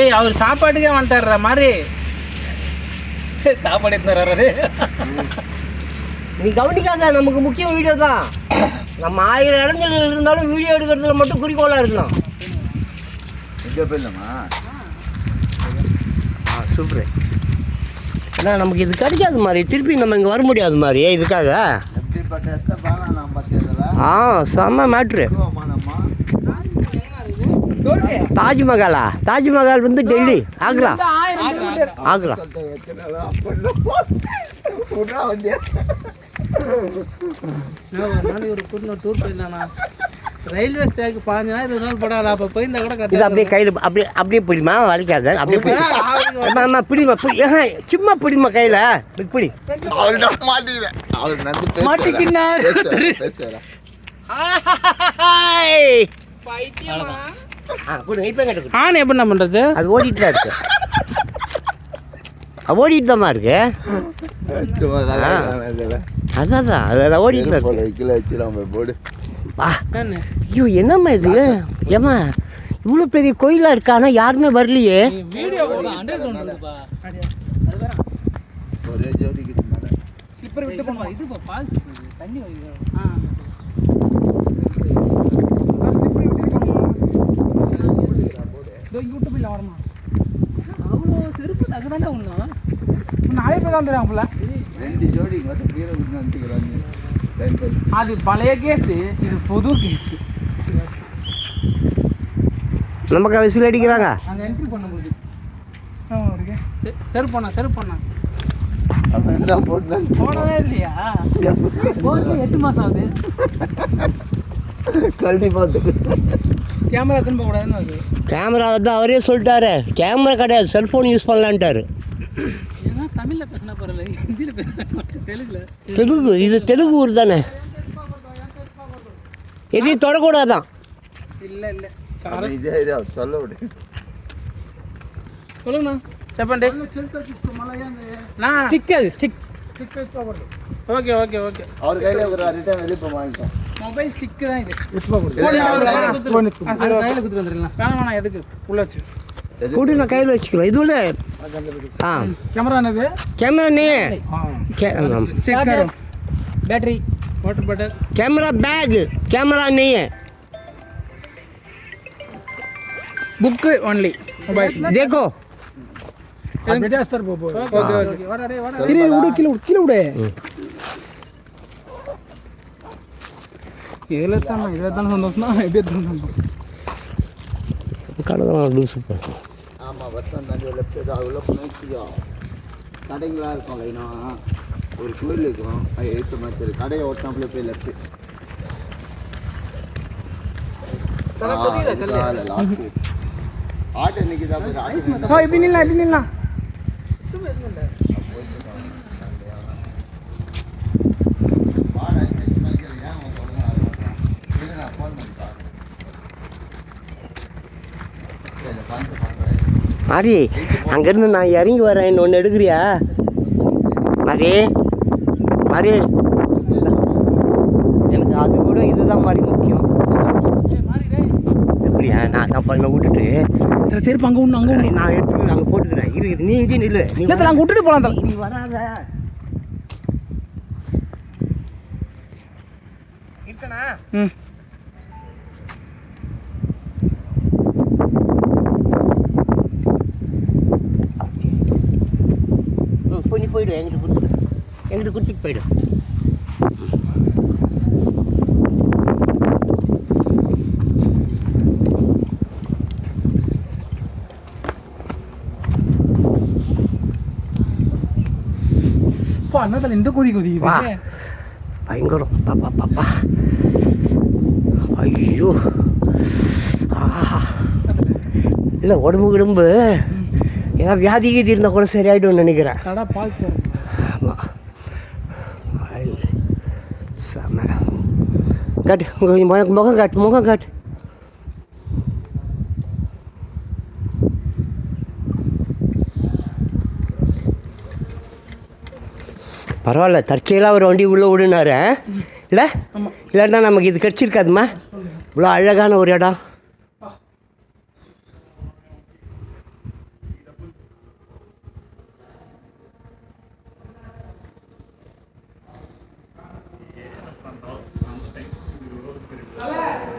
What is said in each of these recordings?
ஏய் அவர் சாப்பாட்டுக்கே வந்துட்டார்ற மாதிரி சாப்பாடு எடுத்து வர்றாரு நீ கவனிக்காத நமக்கு முக்கியம் வீடியோ தான். நம்ம ஆயிரம் இடங்கள் இருந்தாலும் வீடியோ எடுக்கிறதுல மட்டும் குறிக்கோளாக இருக்கலாம். எங்கே போயிடலாமா? ஆ சூப்பர் ஏன்னா நமக்கு இது கிடைக்காது மாதிரி திருப்பி நம்ம இங்கே வர முடியாது மாதிரி இதுக்காக. ஆ செம்ம மேட்ரு தாஜ்மஹாலா. தாஜ்மஹால் வந்து டெல்லி ஆக்ரா. ஆக்ரா. ரயில்வே ஸ்டேக்கு பாஞ்சு நாள் இருபது நாள் போடாது அப்போ போயிருந்தா கூட இது அப்படியே கையில் அப்படியே அப்படியே பிடிமா வலிக்காத அப்படியே பிடி. அம்மா, அம்மா பிடிமா பிடி. சும்மா பிடிமா கையில்? பிடி மாட்டிக்கிறேன். அவர் ஆன் எப்படி பண்ணுறது அது ஓடிட்டு தான் இருக்கு. அது ஓடிட்டு தான்மா இருக்கு. அதான் தான் அது ஓடிட்டு இருக்கு. போடு ஐயோ என்னம்மா இது? ஏம்மா இவ்வளோ பெரிய கோயிலாக இருக்கா ஆனால் யாருமே வரலையே. ஒரே ஜோடிக்கு வரமா அவ்வளோ செருப்பு தகுதாண்டா ஒன்றும் நிறைய பேர் தான் தெரியாமல ரெண்டு ஜோடி அது பழைய கேஸு இது புது கேஸு நமக்கு விசில் அடிக்கிறாங்க. அங்கே என்ட்ரி பண்ணும்போது. செருப்பு பண்ணா செருப்பு பண்ணா போனவே இல்லையா? எட்டு மாதம் ஆகுது. கழட்டி போட்டு கேமரா திரும்ப கூடாதுன்னு அது கேமரா வந்து அவரே சொல்லிட்டாரு கேமரா கிடையாது செல்ஃபோன் யூஸ் பண்ணலான்ட்டாரு ஏன்னா தமிழில் பேசினா பரவாயில்ல ஹிந்தியில் பேசினா தெலுங்குல தெலுங்கு இது தெலுங்கு ஊர் தானே எதையும் தொடக்கூடாதான் இல்லை இல்லை அவன் இதே இதே அவர் சொல்ல விடு சொல்லுங்கண்ணா చెప్పండి స్టిక్ అది స్టిక్ ఓకే ఓకే ఓకే அவர் கையில ஒரு ரிட்டர்ன் வெளியே போய் வாங்கிக்கோ மொபைல் ஸ்டிக்கு தான் இது. இப்போ கையில் குத்துட்டு வந்துடலாம் வேணாம் எதுக்கு? உள்ள வச்சு. கையில் வச்சுக்கலாம் இது உள்ள. கேமரா கேமரா நீ battery water bottle camera bag camera நீ புக்கு ஒன்லி மொபைல் தேக்கோ விடு கீழே விடு இதில் தான்? இதில் தானே சந்தோஷம்னா? எப்படியே தான் சந்தோஷம் கடலாம் உள்ள நோக்கியா கடைங்களாக இருக்கும் லைனா. ஒரு கோயில் இருக்கும் அது எடுத்த கடையை ஓட்டாமலே போய் லெஃப்ட் ஆட்டோ நிற்கிதா இப்படி நில்லாம் இப்படி நில்லாம் மாரி அங்கேருந்து நான் இறங்கி வரேன் ஒன்று எடுக்கிறியா? மாரி மாரி எனக்கு அது கூட இதுதான் மாதிரி முக்கியம். எப்படியா? நான் நான் பண்ண விட்டுட்டு. செருப்பு அங்கே ஒன்று அங்கே நான் எடுத்து அங்கே போட்டுக்கிறேன். இரு நீ இங்கே நில்லு. நீ நாங்கள் விட்டுட்டு போகலாம் நீ வராத. இருக்கணா ம் ம் போய் நீ போயிடு எங்கிட்ட கொடுத்துடு எங்கிட்ட கொடுத்துட்டு போயிடு இப்போ அண்ணாத்தில் இந்த கொதி கொதி பயங்கரம். பாப்பா பாப்பா ஐயோ. ஆஹா. இல்லை உடம்பு கிடம்பு. ஏதாவது வியாதி கீதி இருந்தால் கூட சரியாயிடும்னு நினைக்கிறேன். ஆமாம் காட்டு உங்க முகம் காட்டு முகம் காட்டு பரவாயில்ல தற்செயலாக ஒரு வண்டி உள்ளே விடுனாரு இல்லை? இல்லைன்னா நமக்கு இது கிடச்சிருக்காதும்மா இவ்வளோ அழகான ஒரு இடம்.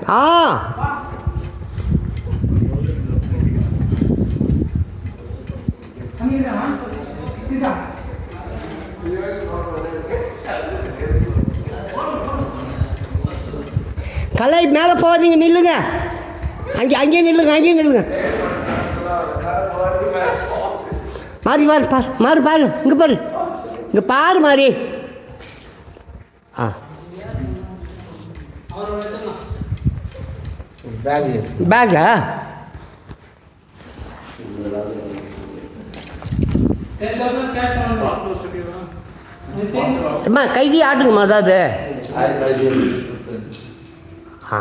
ஆ. கலை மேலே போகாதீங்க நில்லுங்க. அங்கே அங்கேயே நில்லுங்க அங்கேயே நில்லுங்க. மாறி மாறு பாரு மாறு பாரு இங்கே பாரு. இங்கே பாரு மாறி. ஆ. பேக்கா பண்ணுறோம் அம்மா கைதி ஆட்டுங்கம்மா அதாவது. ஆ.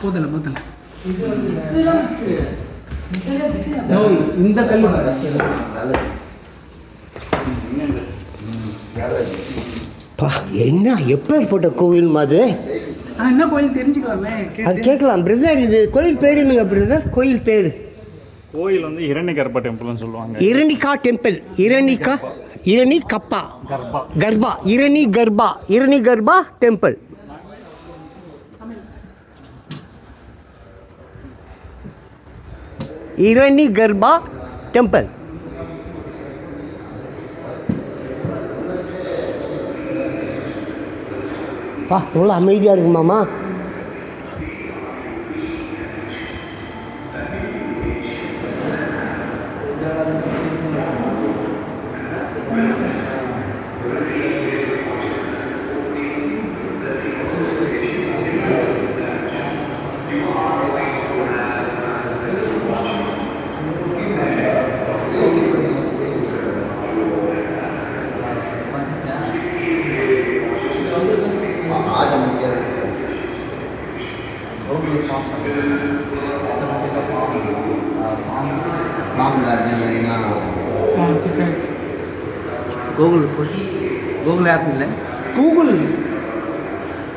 போதல போதல இந்த கல் நல்லது பா என்ன? எப்பேற்பட்ட கோவில் அது? என்ன கோயில் தெரிஞ்சுக்கலாமே. அது கேட்கலாம். பிரதர் இது கோயில் பேர் என்னங்க பிரதர் கோயில் பேர்? கோயில் வந்து இரணிகர்பா டெம்பிள்னு சொல்லுவாங்க. இரணிகா டெம்பிள் இரணிகா இரணி கப்பா கர்ப்பா இரணி கர்ப்பா இரணி கர்ப்பா டெம்பிள் இரணி கர்ப்பா டெம்பிள் பா எவ்வளோ அமைதியாக இருக்குமாம்மா பாம்பு காட்டினா கூகுள் கூகுள் ஆப் இல்லை கூகுள்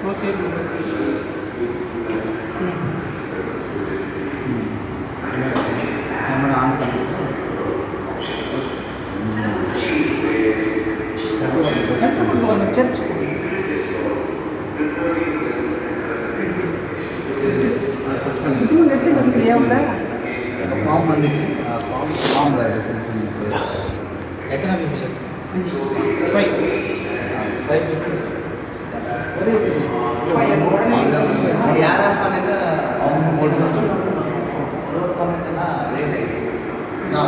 ஓகே ఒక ఫామ్ అందించి ఆ form form economic five five ಯಾರ ಮನೆಯಿಂದ ಅವನು ಕೊಡ್ಬೋದು ಮನೆಯಿಂದ ರೇಟ್ ಐತಿ ನಾವು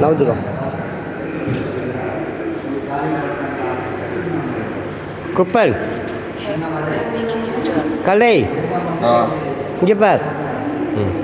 நவுந்துடும் குப்பல் கலை இங்கே பார் ம்